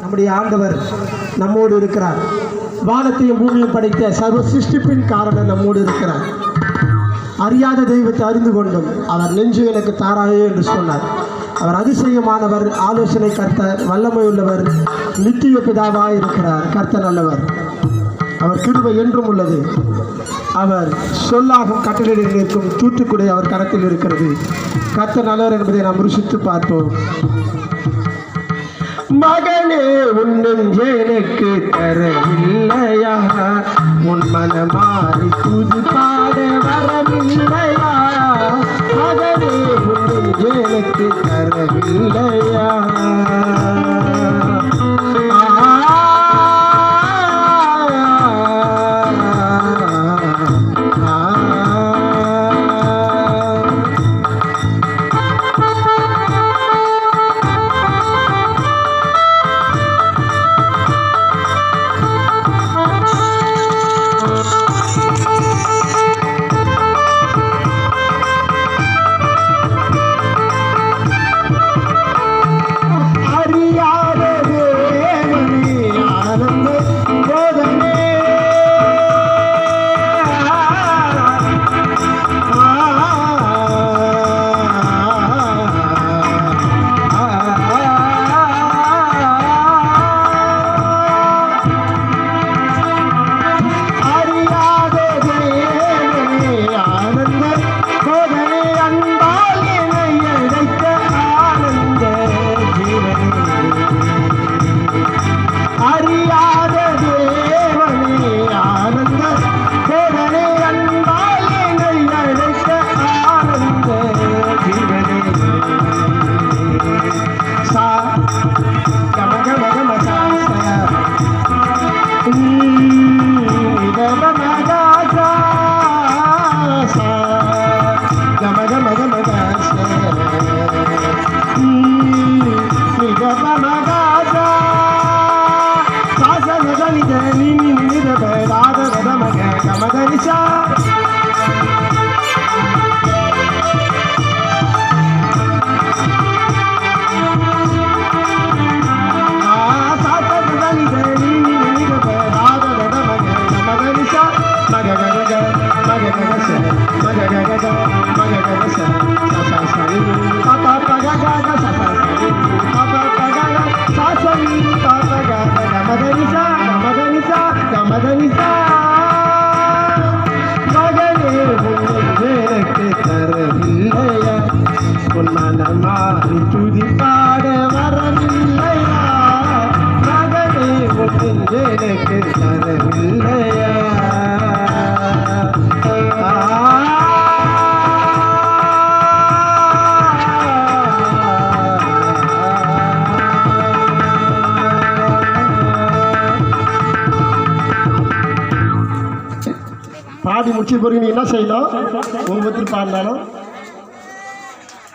நம்முடைய ஆண்டவர் நம்மோடு இருக்கிறார். வானத்தையும் பூமியும் படைத்த சர்வ சிருஷ்டிப்பின் காரணம் நம்மோடு இருக்கிறார். அறியாத தெய்வத்தை அறிந்து கொண்டும் அவர் நெஞ்சு எனக்கு தாராயே என்று சொன்னார். அவர் அதிசயமானவர் ஆலோசனை கர்த்தர் வல்லமை உள்ளவர் நித்திய பிதாவாக இருக்கிறார் கர்த்தர் நல்லவர். அவர் கிருபை என்றும் உள்ளது. அவர் சொல்லாகும் கட்டளையில் நிற்கும் தூத்துக்குடி அவர் கரத்தில் இருக்கிறது. கர்த்தர் நல்லவர் என்பதை நாம் ருசித்து பார்ப்போம். மகனே உன் நெஞ்சு எனக்கு தரவில்லையா? உன் மனமாறி புது பாட வரவில்லையா? மகனே உன் Nisha. எனக்கு தரவில்லையா பாடி முடிச்ச பிறகு நீ என்ன செய்யணும் ஒவ்வொருத்தர் பாடினாலும்